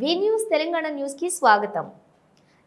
వి news Telangana న్యూస్కి స్వాగతం.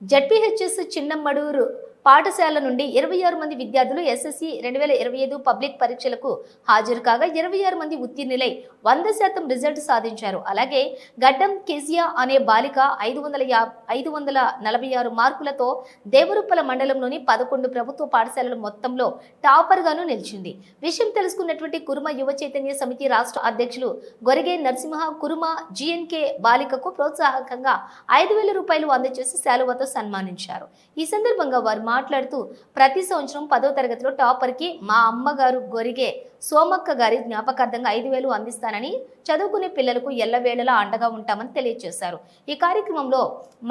ZPHS చిన్నమ్మడూరు పాఠశాల నుండి ఇరవై ఆరు మంది విద్యార్థులు ఎస్ఎస్సి రెండు వేల ఇరవై ఐదు పబ్లిక్ పరీక్షలకు హాజరు కాగా ఇరవై ఆరు మంది ఉత్తీర్ణులై వంద శాతం రిజల్ట్ సాధించారు. అలాగే గడ్డం కెజియా అనే బాలిక ఐదు వందల యా ఐదు వందల నలభై ఆరు మార్కులతో దేవరుప్పల మండలంలోని పదకొండు ప్రభుత్వ పాఠశాలల మొత్తంలో టాపర్గాను నిలిచింది. విషయం తెలుసుకున్నటువంటి కురుమ యువ చైతన్య సమితి రాష్ట్ర అధ్యక్షులు Gorige Narasimha Kuruma G N K బాలికకు ప్రోత్సాహకంగా ఐదు వేల రూపాయలు అందజేసి శాలువతో సన్మానించారు. ఈ సందర్భంగా వారు మాట్లాడుతూ ప్రతి సంవత్సరం పదో తరగతిలో టాపర్కి మా అమ్మగారు గొరిగే సోమక్క గారి జ్ఞాపకార్థంగా ఐదు వేలు అందిస్తానని చదువుకునే పిల్లలకు ఎల్లవేళలా అండగా ఉంటామని తెలియజేశారు. ఈ కార్యక్రమంలో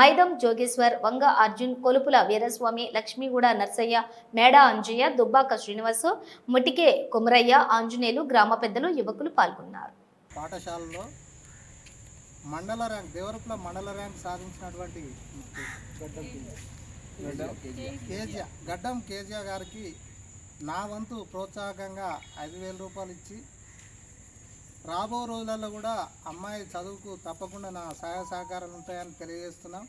మైదం జోగేశ్వర్ వంగ అర్జున్ కొలుపుల వీరస్వామి లక్ష్మీగూడ నర్సయ్య మేడా అంజయ్య దుబ్బాక శ్రీనివాస్ ముటికే కుమరయ్య ఆంజనేయులు గ్రామ పెద్దలు యువకులు పాల్గొన్నారు. పాఠశాలలో మండల ర్యాంక్ దేవరపుల మండల ర్యాంక్ సాధించినటువంటి కేజీఆ గడ్డం కేజీఆర్ గారికి నా వంతు ప్రోత్సాహకంగా ఐదు వేల రూపాయలు ఇచ్చి రాబో రోజులలో కూడా అమ్మాయి చదువుకు తప్పకుండా నా సహాయ సహకారాలు ఉంటాయని తెలియజేస్తున్నాం.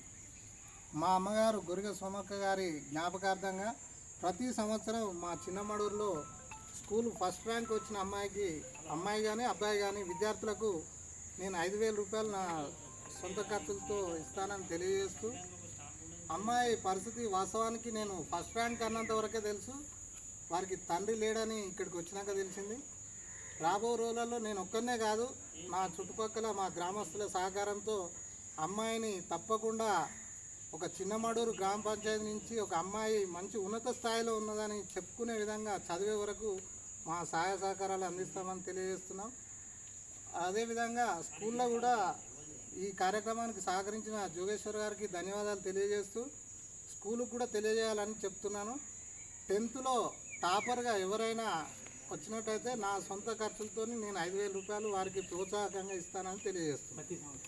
మా అమ్మగారు గురిగ సోమక్క గారి జ్ఞాపకార్థంగా ప్రతి సంవత్సరం మా చిన్నమడూరులో స్కూల్ ఫస్ట్ ర్యాంక్ వచ్చిన అమ్మాయికి అమ్మాయి కానీ అబ్బాయి కానీ విద్యార్థులకు నేను ఐదు వేల రూపాయలు నా సొంత ఖర్చులతో ఇస్తానని తెలియజేస్తూ అమ్మాయి పరిస్థితి వాస్తవానికి నేను ఫస్ట్ ర్యాంక్ అన్నంత వరకే తెలుసు. వారికి తండ్రి లేడని ఇక్కడికి వచ్చినాక తెలిసింది. రాబో రోజులలో నేను ఒక్కనే కాదు మా చుట్టుపక్కల మా గ్రామస్తుల సహకారంతో అమ్మాయిని తప్పకుండా ఒక చిన్నమడూరు గ్రామ పంచాయతీ నుంచి ఒక అమ్మాయి మంచి ఉన్నత స్థాయిలో ఉన్నదని చెప్పుకునే విధంగా చదివే వరకు మా సహాయ సహకారాలు అందిస్తామని తెలియజేస్తున్నాం. అదేవిధంగా స్కూల్లో కూడా ఈ కార్యక్రమానికి సహకరించిన జోగేశ్వర్ గారికి ధన్యవాదాలు తెలియజేస్తూ స్కూలుకు కూడా తెలియజేయాలని చెప్తున్నాను. టెన్త్లో టాపర్గా ఎవరైనా వచ్చినట్టయితే నా సొంత ఖర్చులతో నేను ఐదు వేల రూపాయలు వారికి ప్రోత్సాహకంగా ఇస్తానని తెలియజేస్తున్నాను.